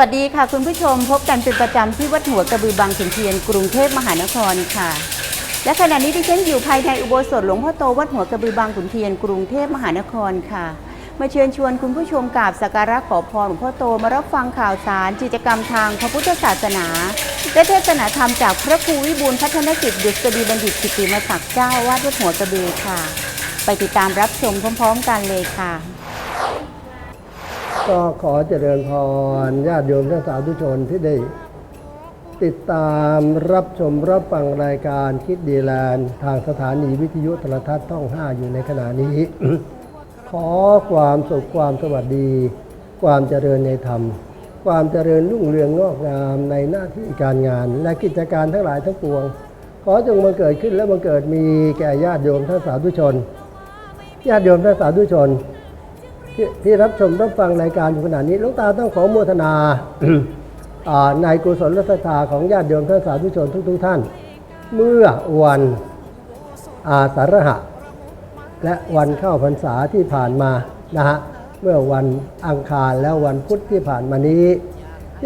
วัสดีค่ะคุณผู้ชมพบกันเป็นประจำที่วัดหัวกระบือบางขุนเทียนกรุงเทพมหานครค่ะ และขณะนี้ดิฉันอยู่ภายในอุโบสถหลวงพ่อโตวัดหัวกระบือบางขุนเทียนกรุงเทพมหานครค่ะ มาเชิญชวนคุณผู้ชมกราบสักการะขอพรหลวงพ่อโตมารับฟังข่าวสารกิจกรรมทางพระพุทธศาสนาและเทศนาธรรมจากพระครูวิบูลพัฒนกิจดุษฎีบัณฑิตกิติมศักดิ์เจ้าวาดวัดหัวกระบือค่ะ ไปติดตามรับชมพร้อม ๆ กันเลยค่ะ ก็ขอเจริญพรญาติโยมท่านสาธุชนที่ได้ ติดตามรับชมรับฟังรายการคิดดีแลนด์ทางสถานีวิทยุโทรทัศน์ท่อง 5 อยู่ในขณะนี้ ขอความสุขความสวัสดี ความเจริญในธรรม ความเจริญรุ่งเรืองงอกงามในหน้าที่การงาน และกิจการทั้งหลายทั้งปวง ขอจงมาเกิดขึ้นและมาเกิดมีแก่ญาติโยมท่านสาธุชนญาติโยมท่านสาธุชน ที่ที่รับชมรับฟังรายการอยู่ขณะนี้หลวงตาต้องขอโมทนาในกุศลรัศธาของญาติโยมท่านสาธุชนทุกๆท่าน เมื่อวันอาสาฬหะ และวันเข้าพรรษาที่ผ่านมานะฮะเมื่อวันอังคารแล้ววันพุธที่ผ่านมานี้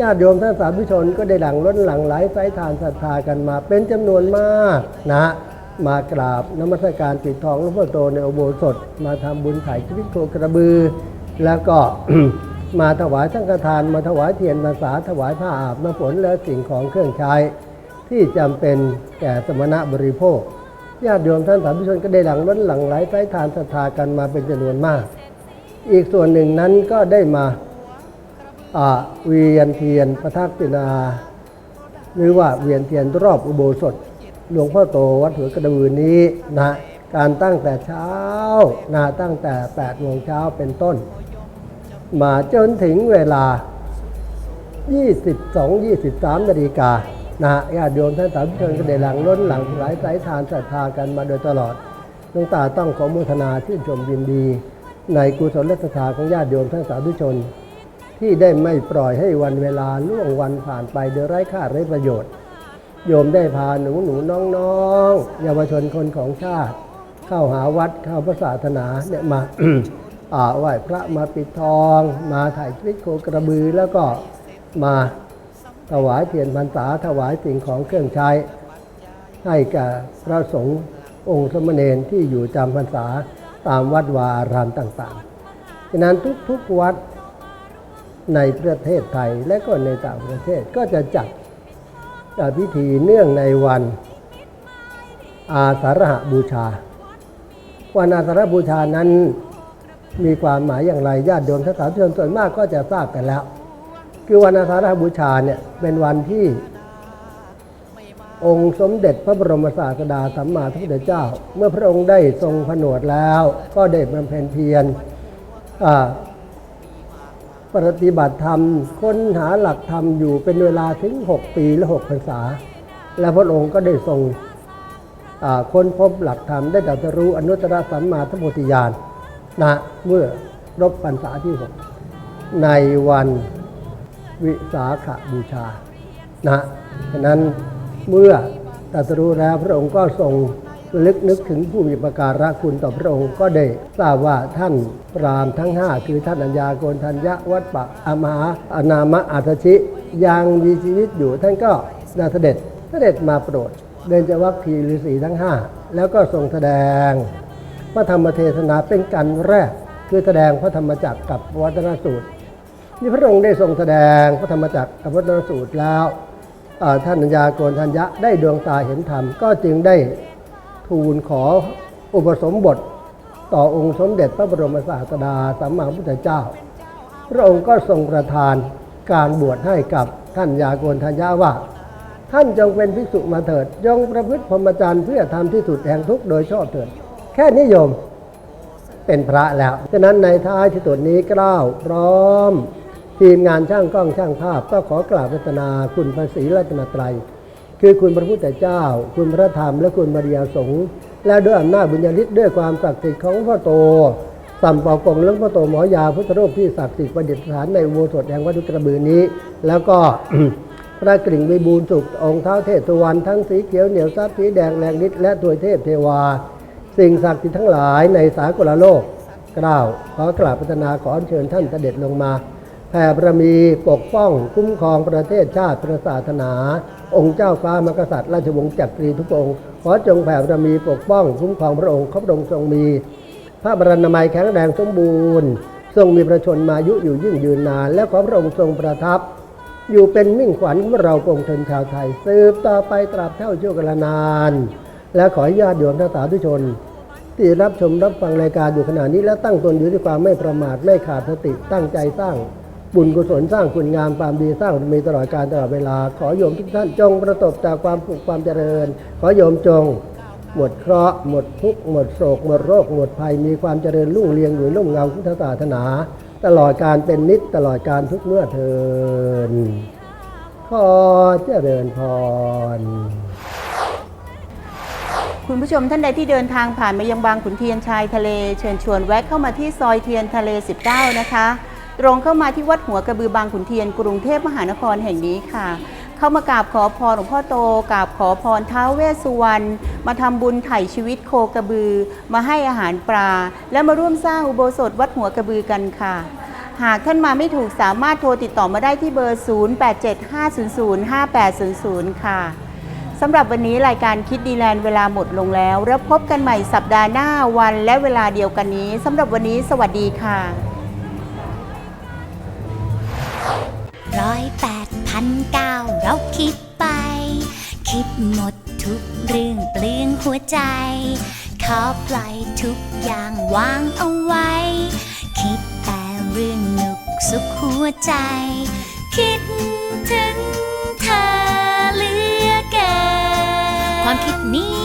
ญาติโยมท่านสาธุชนก็ได้หลั่งล้นหลั่งไหลสายทานศรัทธากันมาเป็นจำนวนมากนะฮะ มากราบนมัสการปิดทองหลวงพ่อโตในอุโบสถ มาทำบุญไถ่ชีวิตโคกระบือ แล้วก็มาถวายสังฆทาน มาถวายเทียนภาษาถวายผ้าอาบน้ำฝนและสิ่งของเครื่องใช้ ที่จำเป็นแก่สมณะบริโภคญาติโยมท่านสาธุชนก็ได้หลั่งล้นหลั่งไหลสายทานศรัทธากันมาเป็นจำนวนมาก อีกส่วนหนึ่งนั้นก็ได้มาอ่าเวียนเทียนประทักษิณาหรือว่าเวียนเทียนรอบอุโบสถ หลวงพ่อโตวัดหัวกระดือนี้นะการตั้งแต่เช้านะตั้งแต่8โมงเช้าเป็นต้น มาจนถึงเวลา 22-23นาฬิกานะฮะญาติโยมท่านสาธุชนก็ได้หลังล้นหลังหลายสายทานศรัทธากันมาโดยตลอดหลวงตาต้องขอโมทนาชื่นชมยินดี ในกุศลและศรัทธาของญาติโยมท่านสาธุชน ที่ได้ไม่ปล่อยให้วันเวลาล่วงวันผ่านไปโดยไร้ค่าไร้ประโยชน์ โยมได้พาหนูหนูน้องน้องๆ เยาวชนคนของชาติ เข้าหาวัดเข้าพระศาสนาเนี่ยมาอาไหว้พระมาปิดทอง มาถ่ายชีวิตโคกระบือแล้วก็มาถวายเทียนพรรษาถวายสิ่งของเครื่องใช้ ให้แก่พระสงฆ์องค์สมณเณรที่อยู่จำพรรษาตามวัดวาอารามต่างๆฉะนั้นทุกๆวัดในประเทศไทยและก็ในต่างประเทศก็จะจัด จัดพิธีเนื่องในวันอาสาฬหบูชา วันอาสาฬหบูชานั้นมีความหมายอย่างไรญาติโยมท่านสาธุชนส่วนมากก็จะทราบกันแล้ว คือวันอาสาฬหบูชาเนี่ยเป็นวันที่องค์สมเด็จพระบรมศาสดาสัมมาสัมพุทธเจ้า เมื่อพระองค์ได้ทรงผนวดแล้ว ก็ได้บำเพ็ญเพียรอ่า ปฏิบัติธรรม ค้นหาหลักธรรมอยู่เป็นเวลาถึง 6 ปีและ6พรรษา และพระองค์ก็ได้ทรงค้นพบหลักธรรมได้ตรัสรู้อนุตตรสัมมาสัมโพธิญาณนะเมื่อรบพรรษาที่ 6 ในวันวิสาขบูชานะฉะนั้นเมื่อตรัสรู้แล้วพระองค์ก็ทรง ระลึกนึกถึงผู้มีประการะคุณต่อพระองค์ก็ได้ทราบว่าท่านพรามทั้ง 5 คือท่านอัญญาโกณทัญญะวัดปะอมหาอนามะอัตชิยังมีชีวิตอยู่ท่านก็ได้เสด็จเสด็จมาโปรดเดินจวัคคีฤาษีทั้ง 5 แล้วก็ทรงแสดงพระธรรมเทศนาเป็นกันแรก คือแสดงพระธรรมจักรกับวัฒนสูตรนี่พระองค์ได้ทรงแสดงพระธรรมจักรกับพระธรรมสูตรแล้วท่านอัญญาโกณทัญญะได้ดวงตาเห็นธรรมก็จึงได้ ทูลขออุปสมบทต่อองค์สมเด็จพระบรมศาสดาสัมมาพุทธเจ้า พระองค์ก็ทรงประทานการบวชให้กับท่านยาโกณทัญญะว่า ท่านจงเป็นภิกษุมาเถิดจงประพฤติพรหมจรรย์เพื่อทำที่สุดแห่งทุกข์โดยชอบเถิด แค่นิยมเป็นพระแล้ว ฉะนั้นในท้ายที่สุดนี้กล้าวพร้อม ทีมงานช่างกล้องช่างภาพก็ขอกราบพัฒนาคุณพระศรีรัตนตรัย คือคุณพระพุทธเจ้า คุณพระธรรมและคุณมารยาสงฆ์และด้วยอำนาจบุญญาฤทธิ์ด้วยความศักดิ์สิทธิ์ของพ่อโตสัมปอกงหลวงพ่อโตหมอยาพุทธรูปที่ศักดิ์สิทธิ์ประดิษฐานในอุโบสถแห่งวัดดุกระบือนี้ แล้วก็พระกริ่งวิบูลสุของค์เท้าเทพสุวรรณทั้งสีเขียวเหนียวซับสีแดงแรงฤทธิ์และถวยเทพเทวา สิ่งศักดิ์สิทธิ์ทั้งหลายในสากลโลกกล่าวขอกราบพัฒนาขออัญเชิญท่านเสด็จลงมาแผ่บารมีปกป้องคุ้มครองประเทศชาติประศาสนา องค์เจ้าฟ้ามกษัตริย์ราชวงศ์จักรีทุกองค์ขอจงแผ่บารมีปกป้องคุ้มครองพระองค์ข้าพระองค์ทรงมี พระบรณามัยแข็งแรงสมบูรณ์ ทรงมีประชนมายุอยู่ยิ่งยืนนาน และขอพระองค์ทรงประทับ อยู่เป็นมิ่งขวัญของเราปงชนชาวไทย สืบต่อไปตราบเท่าชั่วกาลนาน และขอญาติโยมทั้งสาธุชน ที่รับชมรับฟังรายการอยู่ขณะนี้และตั้งตนอยู่ด้วยความไม่ประมาทไม่ขาดสติตั้งใจสร้าง บุญกุศลสร้างคุณงามความดีสร้างมีตลอดการตลอดเวลา ขอโยมทุกท่านจงประสบจากความสุขความเจริญ ขอโยมจง หมดเคราะห์หมดทุกข์หมดโศก หมดโรค หมดภัยมีความเจริญรุ่งเรืองอยู่ร่มเงาพุทธศาสนา ตลอดการเป็นนิจตลอดการทุกเมื่อเทินขอเจริญพรคุณผู้ชมท่านใดที่เดินทางผ่านมายังบางขุนเทียนชายทะเล เชิญชวนแวะเข้ามาที่ซอยเทียนทะเล 19 นะคะ ตรงเข้ามาที่วัดหัวกระบือบางขุนเทียนกรุงเทพมหานครแห่งนี้ค่ะ เข้ามากราบขอพรหลวงพ่อโตกราบขอพรท้าวเวสสุวรรณมาทำบุญไถ่ชีวิตโคกระบือ มาให้อาหารปลา และมาร่วมสร้างอุโบสถวัดหัวกระบือกันค่ะ หากท่านมาไม่ถูกสามารถโทรติดต่อมาได้ที่เบอร์ 0875005800 ค่ะสำหรับวันนี้รายการคิดดีแลนด์เวลาหมดลงแล้ว แล้วพบกันใหม่สัปดาห์หน้าวันและเวลาเดียวกันนี้สำหรับวันนี้สวัสดีค่ะ ร้อยแปดพันเก้าเราคิดไป คิดหมดทุกเรื่องเปลืองหัวใจ ขอปล่อยทุกอย่างวางเอาไว้ คิดแต่เรื่องหนุกสุขหัวใจ คิดถึงเธอเหลือเกินความคิดนี้